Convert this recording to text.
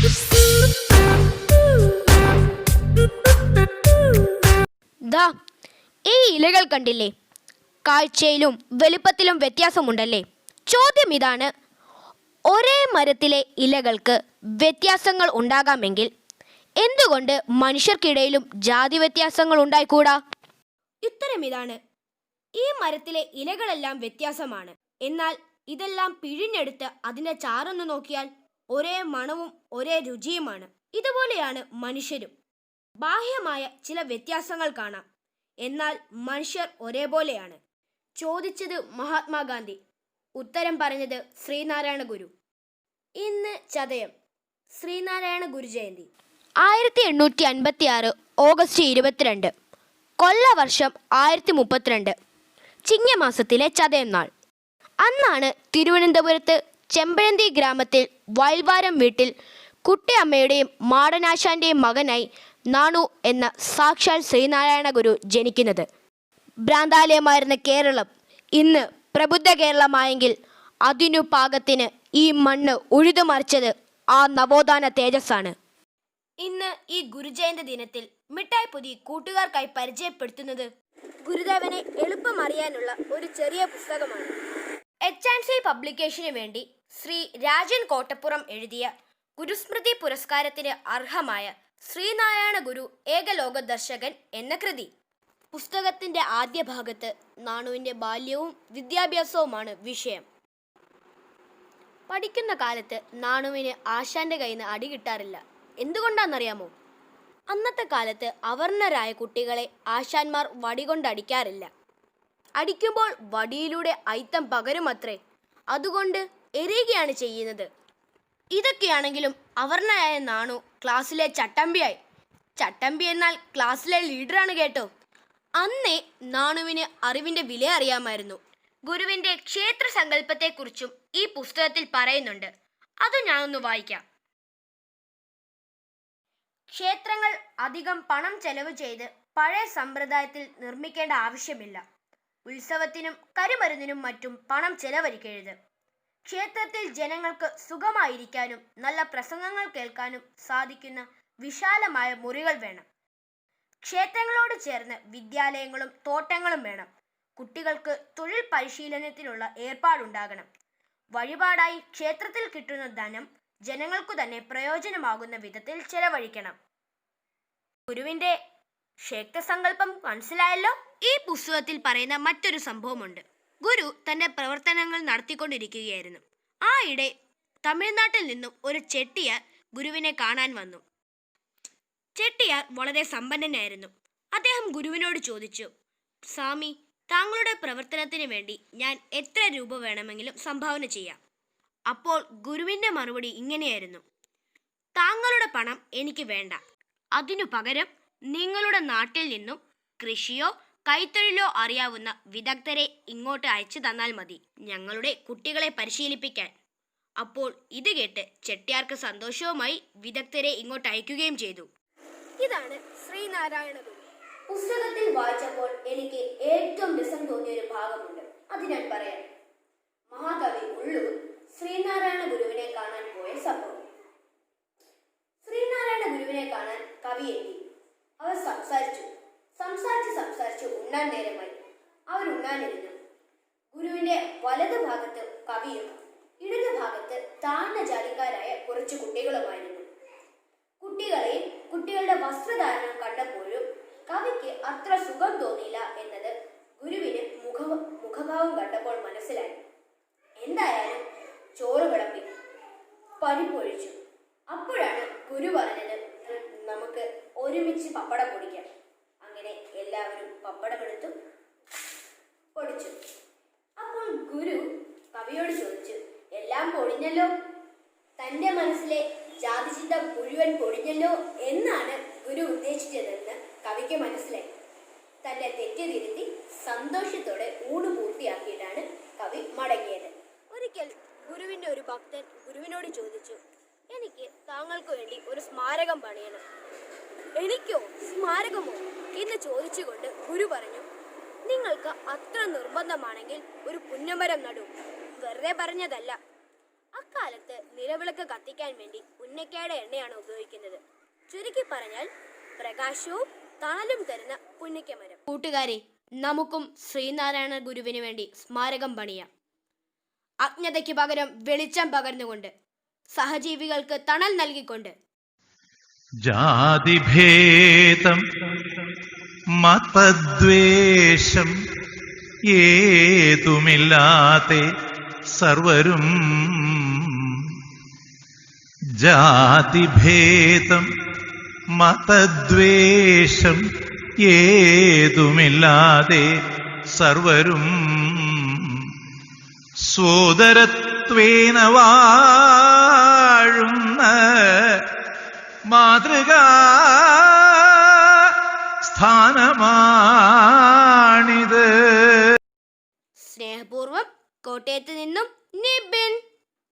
ദാ ഈ ഇലകൾ കണ്ടില്ലേ? കാഴ്ചയിലും വലുപ്പത്തിലും വ്യത്യാസമുണ്ടല്ലേ? ചോദ്യം ഇതാണ്. ഒരേ മരത്തിലെ ഇലകൾക്ക് വ്യത്യാസങ്ങൾ ഉണ്ടാകാമെങ്കിൽ എന്തുകൊണ്ട് മനുഷ്യർക്കിടയിലും ജാതി വ്യത്യാസങ്ങൾ ഉണ്ടായിക്കൂടാ? ഉത്തരം ഇതാണ്. ഈ മരത്തിലെ ഇലകളെല്ലാം വ്യത്യാസമാണ്. എന്നാൽ ഇതെല്ലാം പിഴിഞ്ഞെടുത്ത് അതിന്റെ ചാറൊന്ന് നോക്കിയാൽ ഒരേ മണവും ഒരേ രുചിയുമാണ്. ഇതുപോലെയാണ് മനുഷ്യരും. ബാഹ്യമായ ചില വ്യത്യാസങ്ങൾ കാണാം. എന്നാൽ മനുഷ്യർ ഒരേപോലെയാണ്. ചോദിച്ചത് മഹാത്മാഗാന്ധി. ഉത്തരം പറഞ്ഞത് ശ്രീനാരായണ ഗുരു. ഇന്ന് ചതയം. ശ്രീനാരായണ ഗുരു ജയന്തി ആയിരത്തി എണ്ണൂറ്റി അൻപത്തി ആറ് ഓഗസ്റ്റ് ഇരുപത്തിരണ്ട്. കൊല്ലവർഷം ആയിരത്തി മുപ്പത്തിരണ്ട് ചിങ്ങമാസത്തിലെ ചതയം നാൾ. അന്നാണ് തിരുവനന്തപുരത്ത് ചെമ്പഴന്തി ഗ്രാമത്തിൽ വയൽവാരം വീട്ടിൽ കുട്ടിയമ്മയുടെയും മാടനാശാന്റെയും മകനായി നാണു എന്ന സാക്ഷാൽ ശ്രീനാരായണ ഗുരു ജനിക്കുന്നത്. ഭ്രാന്താലയമായിരുന്ന കേരളം ഇന്ന് പ്രബുദ്ധ കേരളമായെങ്കിൽ അതിനു പാകത്തിന് ഈ മണ്ണ് ഉഴുതുമറിച്ചത് ആ നവോത്ഥാന തേജസ്സാണ്. ഇന്ന് ഈ ഗുരുജയന്തി ദിനത്തിൽ മിഠായി പുതി കൂട്ടുകാർക്കായി പരിചയപ്പെടുത്തുന്നത് ഗുരുദേവനെ എളുപ്പം അറിയാനുള്ള ഒരു ചെറിയ പുസ്തകമാണ്. എച്ച് ആൻഡ് സി പബ്ലിക്കേഷന് വേണ്ടി ശ്രീ രാജൻ കോട്ടപ്പുറം എഴുതിയ ഗുരുസ്മൃതി പുരസ്കാരത്തിന് അർഹമായ ശ്രീനാരായണ ഗുരു ഏകലോക ദർശകൻ എന്ന കൃതി. പുസ്തകത്തിന്റെ ആദ്യ ഭാഗത്ത് നാണുവിന്റെ ബാല്യവും വിദ്യാഭ്യാസവുമാണ് വിഷയം. പഠിക്കുന്ന കാലത്ത് നാണുവിന് ആശാന്റെ കയ്യിൽ നിന്ന് അടി കിട്ടാറില്ല. എന്തുകൊണ്ടാണെന്നറിയാമോ? അന്നത്തെ കാലത്ത് അവർണരായ കുട്ടികളെ ആശാന്മാർ വടികൊണ്ട് അടിക്കാറില്ല അടിക്കുമ്പോൾ വടിയിലൂടെ ഐത്തം പകരുമത്രേ. അതുകൊണ്ട് എറിയുകയാണ് ചെയ്യുന്നത്. ഇതൊക്കെയാണെങ്കിലും അവർണയായ നാണു ക്ലാസ്സിലെ ചട്ടമ്പിയായി. ചട്ടമ്പി എന്നാൽ ക്ലാസ്സിലെ ലീഡറാണ് കേട്ടോ. അന്നേ നാണുവിന് അറിവിന്റെ വില അറിയാമായിരുന്നു. ഗുരുവിന്റെ ക്ഷേത്ര സങ്കല്പത്തെക്കുറിച്ചും ഈ പുസ്തകത്തിൽ പറയുന്നുണ്ട്. അത് ഞാനൊന്ന് വായിക്കാം. ക്ഷേത്രങ്ങൾ അധികം പണം ചെലവ് ചെയ്ത് പഴയ സമ്പ്രദായത്തിൽ നിർമ്മിക്കേണ്ട ആവശ്യമില്ല. ഉത്സവത്തിനും കരുമരുന്നിനും മറ്റും പണം ചെലവഴിക്കരുത്. ക്ഷേത്രത്തിൽ ജനങ്ങൾക്ക് സുഖമായിരിക്കാനും നല്ല പ്രസംഗങ്ങൾ കേൾക്കാനും സാധിക്കുന്ന വിശാലമായ മുറികൾ വേണം. ക്ഷേത്രങ്ങളോട് ചേർന്ന് വിദ്യാലയങ്ങളും തോട്ടങ്ങളും വേണം. കുട്ടികൾക്ക് തൊഴിൽ പരിശീലനത്തിനുള്ള ഏർപ്പാടുണ്ടാകണം. വഴിപാടായി ക്ഷേത്രത്തിൽ കിട്ടുന്ന ധനം ജനങ്ങൾക്കു തന്നെ പ്രയോജനമാകുന്ന വിധത്തിൽ ചെലവഴിക്കണം. ഗുരുവിന്റെ ക്ഷേത്രസങ്കല്പം മനസ്സിലായല്ലോ? ഈ പുസ്തകത്തിൽ പറയുന്ന മറ്റൊരു സംഭവമുണ്ട്. ഗുരു തന്റെ പ്രവർത്തനങ്ങൾ നടത്തിക്കൊണ്ടിരിക്കുകയായിരുന്നു. ആ ആയിടെ തമിഴ്നാട്ടിൽ നിന്നും ഒരു ചെട്ടിയാർ ഗുരുവിനെ കാണാൻ വന്നു. ചെട്ടിയാർ വളരെ സമ്പന്നനായിരുന്നു. അദ്ദേഹം ഗുരുവിനോട് ചോദിച്ചു സ്വാമി താങ്കളുടെ പ്രവർത്തനത്തിന് വേണ്ടി ഞാൻ എത്ര രൂപ വേണമെങ്കിലും സംഭാവന ചെയ്യാം. അപ്പോൾ ഗുരുവിന്റെ മറുപടി ഇങ്ങനെയായിരുന്നു താങ്കളുടെ പണം എനിക്ക് വേണ്ട. അതിനു പകരം നിങ്ങളുടെ നാട്ടിൽ നിന്നും കൃഷിയോ കൈത്തൊഴിലോ അറിയാവുന്ന വിദഗ്ധരെ ഇങ്ങോട്ട് അയച്ചു തന്നാൽ മതി ഞങ്ങളുടെ കുട്ടികളെ പരിശീലിപ്പിക്കാൻ. അപ്പോൾ ഇത് കേട്ട് ചെട്ടിയാർക്ക് സന്തോഷവുമായി വിദഗ്ധരെ ഇങ്ങോട്ട് അയക്കുകയും ചെയ്തു. ഇതാണ് ശ്രീനാരായണ ഗുരു. പുസ്തകത്തിൽ വായിച്ചപ്പോൾ എനിക്ക് ഏറ്റവും രസം തോന്നിയ ഒരു ഭാഗമുണ്ട്. അത് ഞാൻ പറയാം. മഹാകവി ഉള്ളൂർ ശ്രീനാരായണ ഗുരുവിനെ കാണാൻ പോയ സംഭവം. ശ്രീനാരായണ ഗുരുവിനെ കാണാൻ കവി എത്തി. അവർ സംസാരിച്ചു. സംസാരിച്ച് സംസാരിച്ച് ഉണ്ണാൻ നേരമായി അവർ ഉണ്ണാനിരുന്നു ഗുരുവിന്റെ വലത് ഭാഗത്ത് കവിയും ഇടത് ഭാഗത്ത് താഴ്ന്ന ജാതിക്കാരായ കുറച്ച് കുട്ടികളുമായിരുന്നു. കുട്ടികളെയും കുട്ടികളുടെ വസ്ത്രധാരണം കണ്ടപ്പോഴും കവിക്ക് അത്ര സുഖം തോന്നിയില്ല എന്നത് ഗുരുവിന് മുഖ മുഖഭാവം കണ്ടപ്പോൾ മനസ്സിലായി. എന്തായാലും ചോറ് വിളമ്പി പരിപ്പൊഴിച്ചു അപ്പോഴാണ് ഗുരു പറഞ്ഞത് നമുക്ക് ഒരുമിച്ച് പപ്പടം പൊടിക്കാം അങ്ങനെ എല്ലാവരും പപ്പടമെടുത്തു പൊടിച്ചു അപ്പോൾ ഗുരു കവിയോട് ചോദിച്ചു എല്ലാം പൊടിഞ്ഞല്ലോ തന്റെ മനസ്സിലെ ജാതിചിന്ത മുഴുവൻ പൊടിഞ്ഞല്ലോ എന്നാണ് ഗുരു ഉദ്ദേശിച്ചതെന്ന് കവിക്ക് മനസ്സിലായി. തന്റെ തെറ്റ് തിരുത്തി സന്തോഷത്തോടെ ഊണ് പൂർത്തിയാക്കിയിട്ടാണ് കവി മടങ്ങിയത്. ഒരിക്കൽ ഗുരുവിന്റെ ഒരു ഭക്തൻ ഗുരുവിനോട് ചോദിച്ചു എനിക്ക് താങ്കൾക്ക് വേണ്ടി ഒരു സ്മാരകം പണിയണം. എനിക്കോ സ്മാരകമോ? എന്ന് ചോദിച്ചുകൊണ്ട് ഗുരു പറഞ്ഞു നിങ്ങൾക്ക് അത്ര നിർബന്ധമാണെങ്കിൽ ഒരു പുന്നമരം നടൂ. വെറുതെ പറഞ്ഞതല്ല. ഇക്കാലത്ത് നിലവിളക്ക് കത്തിക്കാൻ വേണ്ടി പുന്നക്കയുടെ എണ്ണയാണ് ഉപയോഗിക്കുന്നത്. ചുരുക്കി പറഞ്ഞാൽ പ്രകാശവും തണലും തരുന്ന പുന്നക്കമരം. കൂട്ടുകാരെ നമുക്കും ശ്രീനാരായണ ഗുരുവിന് വേണ്ടി സ്മാരകം പണിയാം. അജ്ഞതയ്ക്ക് പകരം വെളിച്ചം പകർന്നുകൊണ്ട് സഹജീവികൾക്ക് തണൽ നൽകിക്കൊണ്ട്. ജാതിഭേദം മതദ്വേഷം ഏതുമില്ലാതെ സർവരും ജാതിഭേദം മതദ്വേഷം ഏതുമില്ലാതെ സർവരും സോദരത്വേന വാഴുന്ന മാതൃക സ്ഥാനമാണിത്. കോട്ടയത്ത് നിന്നും നിബിൻ.